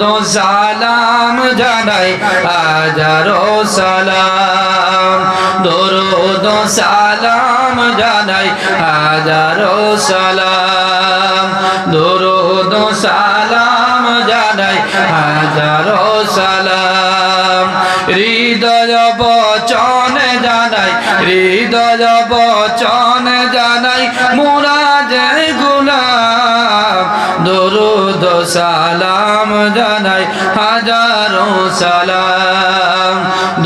দরুদ সালাম জানাই, হাজারো সালাম। দরুদ সালাম জানাই, হাজারো সালাম। দরুদ সালাম জানাই, হাজারো সালাম। হৃদয় বচন জানাই, হৃদয় বচন জানাই মোরা যে গুলাম। দরুদ সালাম জানাই হাজারো সালাম,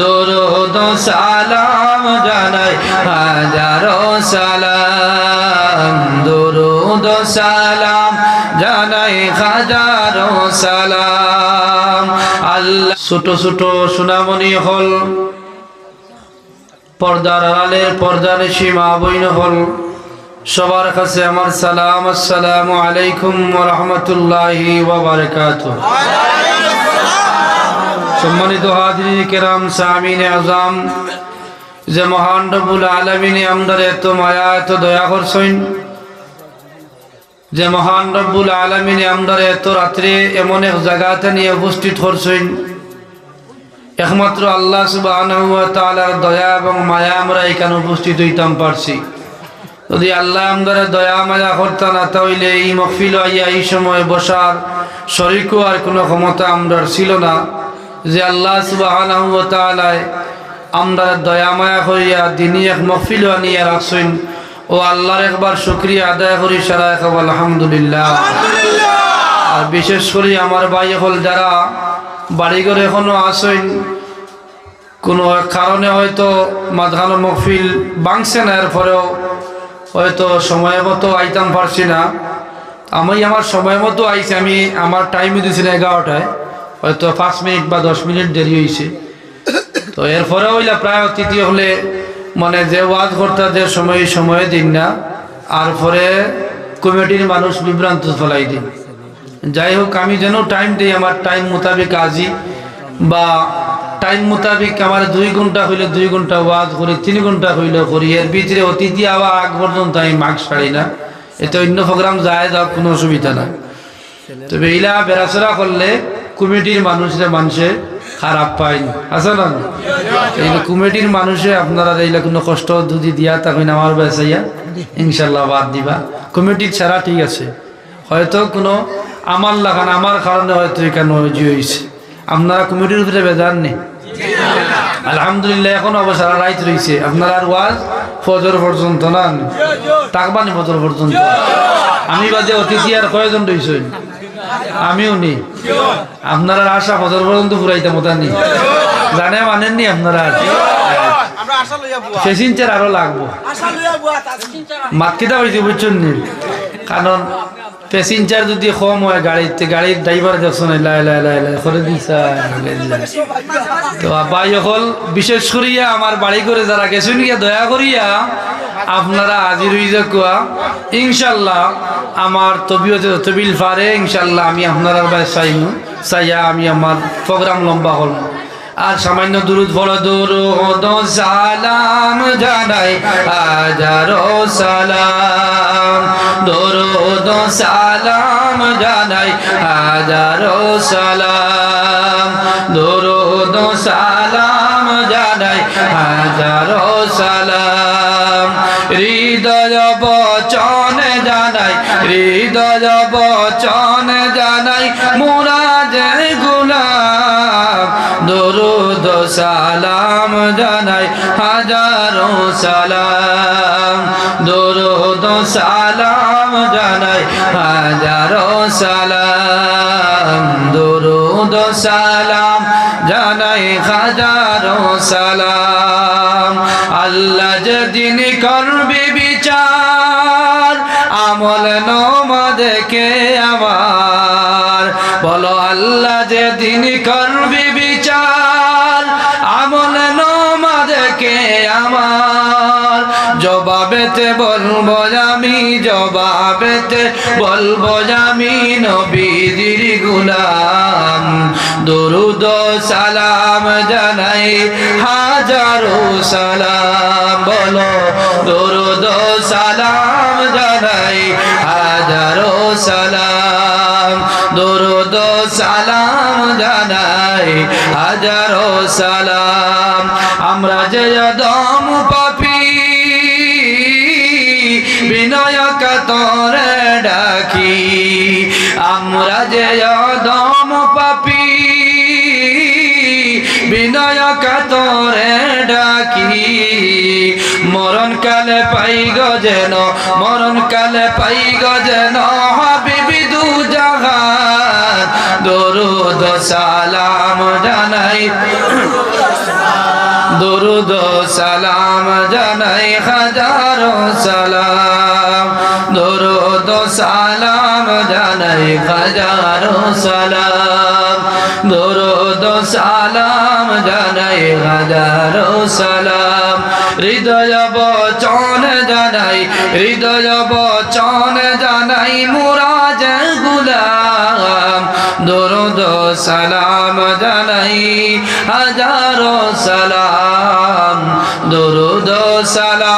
দরুদ সালাম জানাই হাজারো সালাম, দরুদ সালাম জানাই হাজারো সালাম। আল্লাহ ছোট ছোট সোনামণি হল, পর্দার আড়ালে পর্দার সীমা বইন হল। সবার কাছে আমার সালাম, আসসালামু আলাইকুম রহমতুল্লাহি সম্মানিত হাজির কেরাম সামিন আজম, যে মহান রব্বুল আলমিনে আমদার এত মায়া, এত দয়া করছেন, যে মহান রব্বুল আলমিনে আমদার এত রাত্রে এমন এক জায়গাতে নিয়ে উপস্থিত করছেন একমাত্র আল্লাহ সুবাহ দয়া এবং মায়া আমরা এখানে উপস্থিত হইতাম পারছি। যদি আল্লাহ আমদারে দয়া মায়া করতা না তাহলে এই মফিল আইয়া এই সময় বসার শরিকও আর কোনো ক্ষমতা আমরা ছিল না। যে আল্লাহ সুবাহ আমরা দয়া মায়া করিয়া দিনই এক মফিল আনিয়া রাখছেন ও আল্লাহর একবার শুক্রিয়া আদায় করি সারা এক আলহামদুলিল্লাহ। আর বিশেষ করে আমার ভাই হল যারা বাড়িঘর এখনও আসেন কোনো কারণে হয়তো মাঝখানো মহফিল বাংছে না এর এরপরেও হয়তো সময় মতো আইতাম পারছি না। আমি আমার সময় মতো আইছি, আমি আমার টাইম দিয়েছি না এগারোটায়। হয়তো পাঁচ মিনিট বা দশ মিনিট দেরি হয়েছে তো এরপরে হইলা প্রায় অতিথি হলে মানে যে ওয়াজ করতে যে সময় সময় দিন না। আর পরে কমিটির মানুষ বিভ্রান্ত ফলাই দিন। যাই হোক, আমি যেন টাইম দিই, আমার টাইম মোতাবেক আজি বা টাইম মোতাবেক আমার দুই ঘণ্টা হইলে দুই ঘণ্টা ওয়াজ করি, তিন ঘণ্টা হইলে করি। এর ভিতরে অতিথি আবার আগ পর্যন্ত আমি মাস্ক ছাড়ি না। এতে অন্য প্রোগ্রাম যায়, যাওয়ার কোনো অসুবিধা নাই। তবে এইলা বেড়াচড়া করলে কমিটির মানুষরা মানুষে খারাপ পায়নি আছে না? এই কমিটির মানুষে আপনারা এইলা কোনো কষ্ট যদি দিয়া তখন আমার বেসাইয়া ইনশাল্লাহ বাদ দিবা। কমিটির ছাড়া ঠিক আছে। হয়তো কোনো আমার লাগান, আমার কারণে হয়তো এখানে হয়েছে আপনারা কমিটির উপরে বেজার নেই। আলহামদুলিল্লাহ, এখন অবসর, রাইত রয়েছে আপনার আর ওয়াজ? ফজর পর্যন্ত না? তাকবানি ফজর পর্যন্ত। আমি বাদে অতিথি আর কয়জন রয়েছে আমিও নেই আপনারা আশা ফজর পর্যন্ত ফুরাইতে মতো নেই জানে মানেননি আপনারা ফেসিনচার আরও লাগবো। মাতকিটা হয়েছে বুঝছেন নি? কারণ প্যাসেঞ্জার যদি কম হয় গাড়িতে গাড়ির ড্রাইভার দেখছ না? লাই লাই লাই লাই, করে তো আব্বাই হল বিশেষ করিয়া আমার বাড়ি করে যারা গেছেন গিয়া, দয়া করিয়া আপনারা হাজির হয়ে যা কুয়া, ইনশাল্লাহ আমার তবিয়তে তবিল পারে ইনশাল্লাহ আমি আপনারা চাইমু, চাইয়া আমি আমার প্রোগ্রাম লম্বা হল আর সামান্য দুরুদ, বড় দুরুদ, সালাম জানাই। হাজারো সালাম, দুরুদ, সালাম জানাই। হাজারো সালাম, দুরুদ, সালাম জানাই। হাজারো সালাম, হৃদয় বচন জানাই। হৃদয় সালাম জানাই, হাজারো সালাম। দরুদ সালাম জানাই, হাজারো সালাম। দরুদ সালাম জানাই, হাজারো সালাম। আল্লাহ যেদিন করবে বিচার, আমল নমদকে আমার। বলো আল্লাহ যেদিন জবাবেতে বলব আমি জবাবেতে, বলব আমি নবীজির গুলাম। দরুদ সালাম জানাই, হাজারো সালাম বলো। দরুদ সালাম জানাই, হাজারো সালাম। দরুদ সালাম সালাম জানাই, হাজারো সালাম। আমরা যে দম পাপি আমরা যে দম পাপি। বিনয়ক তোরে ডাকি। মরণ কালে পাই গজেন মরণ কালে পাই গজেন হাবিবি দু দরুদ সালাম জানাই। দরুদ সালাম জানাই, হাজারো সালাম। দরুদ সালাম জানাই হাজারো সালাম। দরুদ সালাম জানাই হাজারো সালাম। হৃদয় বচন জানাই, হৃদয় বচন জানাই মুরাজ গুলাম। দরুদ সালাম জানাই হাজারো সালাম। দরুদ সালাম